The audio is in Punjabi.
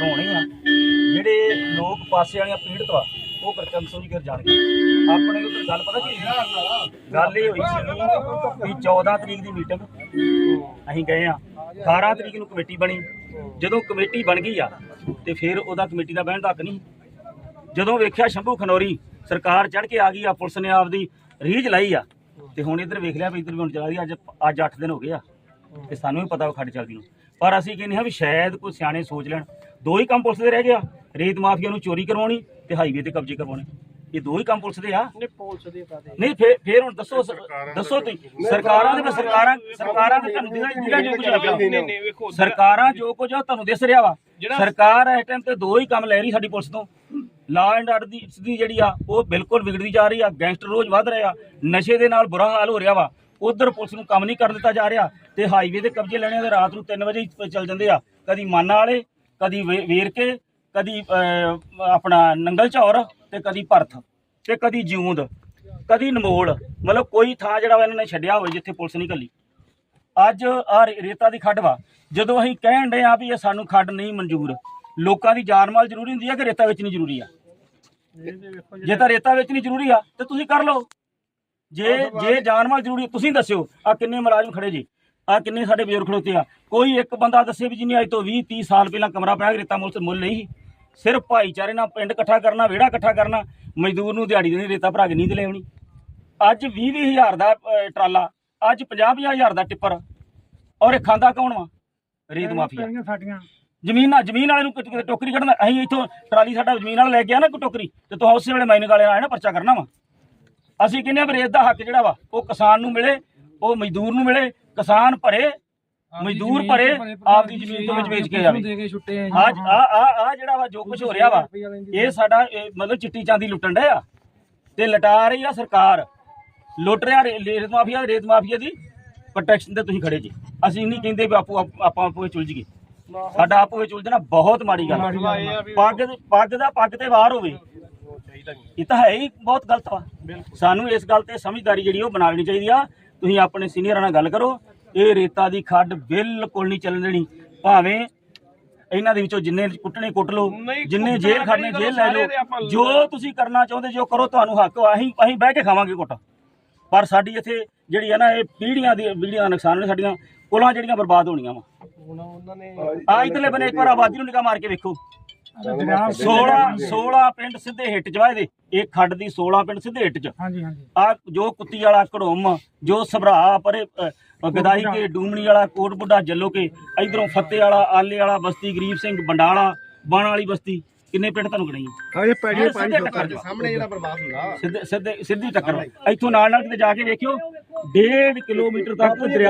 ਕਰਵਾਉਣੀ ਆ। ਜਿਹੜੇ ਲੋਕ ਪਾਸੇ ਵਾਲੀਆਂ ਪੀੜਤ ਵਾ ਉਹ ਕਰਚਨ ਸਿੰਘ ਕਰ ਜਾਣਗੇ। ਆਪਣੇ ਉੱਤੇ ਗੱਲ ਪਤਾ ਕੀ ਸੀ? ਗੱਲ ਇਹ ਹੋਈ ਸੀ ਵੀ 14 ਤਰੀਕ ਦੀ ਮੀਟਿੰਗ ਅਸੀਂ ਗਏ ਆ। 18 ਤਰੀਕ ਨੂੰ ਕਮੇਟੀ ਬਣੀ। ਜਦੋਂ ਕਮੇਟੀ ਬਣ ਗਈ ਆ ਤੇ ਫਿਰ ਉਹਦਾ ਕਮੇਟੀ ਦਾ ਬਹਿਣ ਤੱਕ ਨਹੀਂ। ਜਦੋਂ ਵੇਖਿਆ ਸ਼ੰਭੂ ਖਨੌਰੀ ਸਰਕਾਰ ਚੜ ਕੇ ਆ ਗਈ ਆ ਪੁਲਿਸ ਨੇ ਆਪਦੀ ਰੀਝ ਲਾਈ ਆ। ਤੇ ਹੁਣ ਇੱਧਰ ਵੇਖ ਲਿਆ ਵੀ ਇੱਧਰ ਵੀ ਹੁਣ ਚੱਲ ਰਹੀ ਆ, ਅੱਜ ਅੱਜ 8 ਦਿਨ ਹੋ ਗਏ ਆ। ਤੇ ਸਾਨੂੰ ਵੀ ਪਤਾ ਉਹ ਖੱਡ ਚੱਲਦੀ ਨੂੰ। ਪਰ ਅਸੀਂ ਕਹਿੰਦੇ ਹਾਂ ਵੀ ਸ਼ਾਇਦ ਕੋਈ ਸਿਆਣੇ ਸੋਚ ਲੈਣ। ਦੋ ਹੀ ਕੰਮ ਪੁਲਿਸ ਦੇ ਰਹਿ ਗਿਆ। ਰੇਤ ਮਾਫੀਆ ਨੂੰ ਚੋਰੀ ਕਰਵਾਉਣੀ ਤੇ ਹਾਈਵੇ ਤੇ ਕਬਜ਼ੇ ਕਰਵਾਉਣੇ। ਇਹ ਦੋ ਹੀ ਕੰਮ ਪੁਲਿਸ ਦੇ ਆ। ਨੇ ਪੁਲਿਸ ਦੇ ਕਾਦੇ ਨਹੀਂ ਫੇਰ ਫੇਰ ਹੁਣ ਦੱਸੋ ਦੱਸੋ ਤੁਸੀਂ। ਸਰਕਾਰਾਂ ਦੇ ਸਰਕਾਰਾਂ ਸਰਕਾਰਾਂ ਦੇ ਤੁਹਾਨੂੰ ਦਿਖਾਈ ਜਿਹੜਾ ਜੋ ਕੁਝ ਲੱਗਾ ਨਹੀਂ ਨਹੀਂ ਵੇਖੋ ਸਰਕਾਰਾਂ ਜੋ ਕੁਝ ਆ ਤੁਹਾਨੂੰ ਦਿਸ ਰਿਹਾ ਵਾ। ਸਰਕਾਰ ਇਸ ਟਾਈਮ ਤੇ ਦੋ ਹੀ ਕੰਮ ਲੈ ਰਹੀ ਸਾਡੀ ਪੁਲਿਸ ਤੋਂ। ਲਾ ਐਂਡ ਆਰਡਰ ਦੀ ਸਥਿਤੀ ਜਿਹੜੀ ਆ ਉਹ ਬਿਲਕੁਲ ਵਿਗੜਦੀ ਜਾ ਰਹੀ ਆ। ਗੈਂਗਸਟਰ ਰੋਜ਼ ਵੱਧ ਰਹੇ ਆ। ਨਸ਼ੇ ਦੇ ਨਾਲ ਬੁਰਾ ਹਾਲ ਹੋ ਰਿਹਾ ਵਾ। ਉਧਰ ਪੁਲਿਸ ਨੂੰ ਕੰਮ ਨਹੀਂ ਕਰਨ ਦਿੱਤਾ ਜਾ ਰਿਹਾ ਤੇ ਹਾਈਵੇ ਤੇ ਕਬਜ਼ੇ ਲੈਣੇ ਦੇ ਰਾਤ ਨੂੰ 3 ਵਜੇ ਹੀ ਚੱਲ ਜਾਂਦੇ ਆ। ਕਦੀ ਮਾਨਾ ਵਾਲੇ ਕਦੀ ਵੇ- ਵੇਰਕੇ ਕਦੀ ਆਪਣਾ ਨੰਗਲ ਝੌਰ ਤੇ ਕਦੀ ਭਰਥ ਤੇ ਕਦੀ ਜਿਉਂਦ ਕਦੀ ਨਮੋਲ। ਮਤਲਬ ਕੋਈ ਥਾਂ ਜਿਹੜਾ ਵਾ ਇਹਨਾਂ ਨੇ ਛੱਡਿਆ ਹੋਵੇ ਜਿੱਥੇ ਪੁਲਿਸ ਨਹੀਂ ਕੱਲੀ ਅੱਜ ਆ ਰੇਤਾ ਦੀ ਖੱਡ ਵਾ। ਜਦੋਂ ਅਸੀਂ ਕਹਿਣ ਡਏ ਆ ਵੀ ਇਹ ਸਾਨੂੰ ਖੱਡ ਨਹੀਂ ਮਨਜ਼ੂਰ, ਲੋਕਾਂ ਦੀ ਜਾਨ ਮਾਲ ਜ਼ਰੂਰੀ ਹੁੰਦੀ ਆ ਕਿ ਰੇਤਾ ਵਿੱਚ ਨਹੀਂ ਜ਼ਰੂਰੀ ਆ? ਜੇ ਤਾਂ ਰੇਤਾ ਵਿੱਚ ਨਹੀਂ ਜ਼ਰੂਰੀ ਆ, ਤੇ ਤੁਸੀਂ ਕਰ ਲਓ। ਜੇ ਜੇ ਜਾਨ ਮਾਲ ਜ਼ਰੂਰੀ ਤੁਸੀਂ ਦੱਸਿਓ ਆ ਕਿੰਨੇ ਮੁਲਾਜ਼ਮ ਖੜੇ ਜੀ? ਆ ਕਿੰਨੇ ਸਾਡੇ ਬਜ਼ੁਰਗ ਖੜੋਤੇ ਆ। ਕੋਈ ਇੱਕ ਬੰਦਾ ਦੱਸੇ ਵੀ ਜਿਹਨੇ ਅੱਜ ਤੋਂ 20 30 ਸਾਲ ਪਹਿਲਾਂ ਕਮਰਾ ਪਾਇਆ ਰੇਤਾ ਮੁੱਲ ਮੁੱਲ ਨਹੀਂ ਸੀ। ਸਿਰਫ ਭਾਈਚਾਰੇ ਨਾਲ ਪਿੰਡ ਇਕੱਠਾ ਕਰਨਾ ਵਿਹੜਾ ਇਕੱਠਾ ਕਰਨਾ ਮਜ਼ਦੂਰ ਨੂੰ ਦਿਹਾੜੀ ਦੇਣੀ ਰੇਤਾ ਭਰਾ ਕੇ ਨਹੀਂ ਤੇ ਲੈਣੀ ਅੱਜ 20 ਵੀਹ ਹਜ਼ਾਰ ਦਾ ਅਹ, ਟਰਾਲਾ ਅੱਜ 50 ਹਜ਼ਾਰ ਦਾ ਟਿੱਪਰ। ਔਰ ਇਹ ਖਾਂਦਾ ਕੌਣ ਵਾ? ਰੇਤ ਮਾਫੀਆ। ਸਾਡੀਆਂ। ਜ਼ਮੀਨ ਜ਼ਮੀਨ ਵਾਲੇ ਨੂੰ ਟੋਕਰੀ ਕੱਢਣਾ। ਅਸੀਂ ਇੱਥੋਂ ਟਰਾਲੀ ਸਾਡਾ ਜ਼ਮੀਨ ਵਾਲਾ ਲੈ ਗਿਆ ਨਾ ਕੋਈ ਟੋਕਰੀ ਤੇ ਤੂੰ ਉਸੇ ਵੇਲੇ ਮਾਈਨਿੰਗ ਵਾਲੇ ਆਏ ਨਾ ਪਰਚਾ ਕਰਨਾ ਵਾ। ਅਸੀਂ ਕਹਿੰਦੇ ਆ ਵੀ ਰੇਤ ਦਾ ਹੱਕ ਜਿਹੜਾ ਵਾ ਉਹ ਕਿਸਾਨ ਨੂੰ ਮਿਲੇ ਉਹ ਮਜ਼ਦੂਰ ਨੂੰ ਮਿਲੇ ਕਿਸਾਨ ਭਰੇ ਮਜ਼ਦੂਰ ਭਰੇ ਆਪਦੀ ਜ਼ਮੀਨ ਤੋਂ ਵਿੱਚ ਵੇਚ ਕੇ ਜਾਵੇ ਦੇ ਕੇ ਛੁੱਟੇ ਆ ਆ ਆ ਆ ਜਿਹੜਾ ਵਾ ਜੋ ਕੁਝ ਹੋ ਰਿਹਾ ਵਾ ਇਹ ਸਾਡਾ ਇਹ ਮਤਲਬ ਚਿੱਟੀ ਚਾਂਦੀ ਲੁੱਟਣ ਡਿਆ। ਆ ਤੇ ਲਟਾ ਰਹੀ ਆ ਸਰਕਾਰ। ਲੁੱਟ ਰਿਹਾ ਰੇ- ਰੇਤ ਮਾਫੀਆ ਰੇਤ ਮਾਫੀਆ ਦੀ ਪ੍ਰੋਟੈਕਸ਼ਨ ਤੇ ਤੁਸੀਂ ਖੜੇ ਜੀ। ਅਸੀਂ ਨਹੀਂ ਕਹਿੰਦੇ ਵੀ ਆਪੋ ਆਪਾਂ ਆਪੋ ਵਿੱਚ ਉਲਝ ਗਏ। ਸਾਡਾ ਆਪੋ ਵਿੱਚ ਉਲਝਣਾ ਬਹੁਤ ਮਾੜੀ ਗੱਲ ਆ। ਪੱਗ ਪੱਗ ਦਾ ਪੱਗ ਤੇ ਵਾਰ ਹੋਵੇ। ਇਹ ਤਾਂ ਹੈ ਹੀ ਬਹੁਤ ਗਲਤ ਵਾ। ਸਾਨੂੰ ਇਸ ਗੱਲ ਤੇ ਸਮਝਦਾਰੀ ਜਿਹੜੀ ਉਹ ਬਣਾ ਲੈਣੀ ਚਾਹੀਦੀ ਆ। ਤੁਸੀਂ ਆਪਣੇ ਸੀਨੀਅਰਾਂ ਨਾਲ ਗੱਲ ਕਰੋ ਇਹ ਰੇਤਾ ਦੀ ਖੱਡ ਬਿਲਕੁਲ ਨਹੀਂ ਚੱਲਣ ਦੇਣੀ। ਭਾਵੇਂ ਇਹਨਾਂ ਦੇ ਵਿੱਚੋਂ ਜਿੰਨੇ ਕੁੱਟਣੇ ਕੁੱਟ ਲਓ ਨਹੀਂ, ਜਿੰਨੇ ਜੇਲ੍ਹ ਖੜਨੇ ਜੇਲ੍ਹ ਲੈ ਲਓ ਜੋ ਤੁਸੀਂ ਕਰਨਾ ਚਾਹੁੰਦੇ ਜੋ ਕਰੋ ਤੁਹਾਨੂੰ ਹੱਕ ਵਾ, ਅਸੀਂ ਅਸੀਂ ਬਹਿ ਕੇ ਖਾਵਾਂਗੇ ਕੁੱਟ। ਪਰ ਸਾਡੀ ਇੱਥੇ ਜਿਹੜੀ ਹੈ ਨਾ ਇਹ ਪੀੜ੍ਹੀਆਂ ਦੀ ਪੀੜ੍ਹੀਆਂ ਦਾ ਨੁਕਸਾਨ ਨੇ ਸਾਡੀਆਂ ਕੁਲਾਂ ਜਿਹੜੀਆਂ ਬਰਬਾਦ ਹੋਣੀਆਂ ਵਾ। ਹੁਣ ਉਹਨਾਂ ਨੇ ਆ ਇਧਰਲੇ ਬਨੇ ਇੱਕ ਵਾਰ ਆਬਾਦੀ ਨੂੰ ਨਿਗਾਹ ਮਾਰ ਕੇ ਵੇਖੋ। 16 16 ਪਿੰਡ ਸਿੱਧੇ ਹਿੱਟ ਚ ਵਾ ਇਹਦੇ। ਇਹ ਖੱਡ ਦੀ 16 ਪਿੰਡ ਸਿੱਧੇ ਹਿੱਟ ਚ ਹਾਂਜੀ ਹਾਂਜੀ। ਆ ਜੋ ਕੁੱਤੀ ਵਾਲਾ ਘੜੋਮ ਜੋ ਸਭਰਾ ਪਰੇ ਅ, ਗਦਾਈ ਕੇ ਡੂਮਣੀ ਵਾਲਾ ਕੋਟ ਬੁੱਢਾ ਜੱਲੋ ਕੇ ਇਧਰੋਂ ਫੱਤੇ ਵਾਲਾ ਆਲੇ ਵਾਲਾ ਬਸਤੀ ਗਰੀਬ ਸਿੰਘ ਬੰਡਾਲਾ ਬਣ ਵਾਲੀ ਬਸਤੀ ਕਿੰਨੇ ਪਿੰਡ ਤੁਹਾਨੂੰ ਗਣਾਈ ਅਜੇ ਪੈੜੀ ਸਿੱਧੇ ਪਾਣੀ ਟੱਕਰ। ਸਾਹਮਣੇ ਜਿਹੜਾ ਬਰਬਾਦ ਹੁੰਦਾ। ਸਿੱਧੇ ਸਿੱਧੇ ਸਿੱਧੀ ਟੱਕਰ। ਇੱਥੋਂ ਨਾਲ ਨਾਲ ਕਿਤੇ ਜਾ ਕੇ ਵੇਖਿਓ 1.5 ਕਿਲੋਮੀਟਰ ਤੱਕ ਦਰਿਆ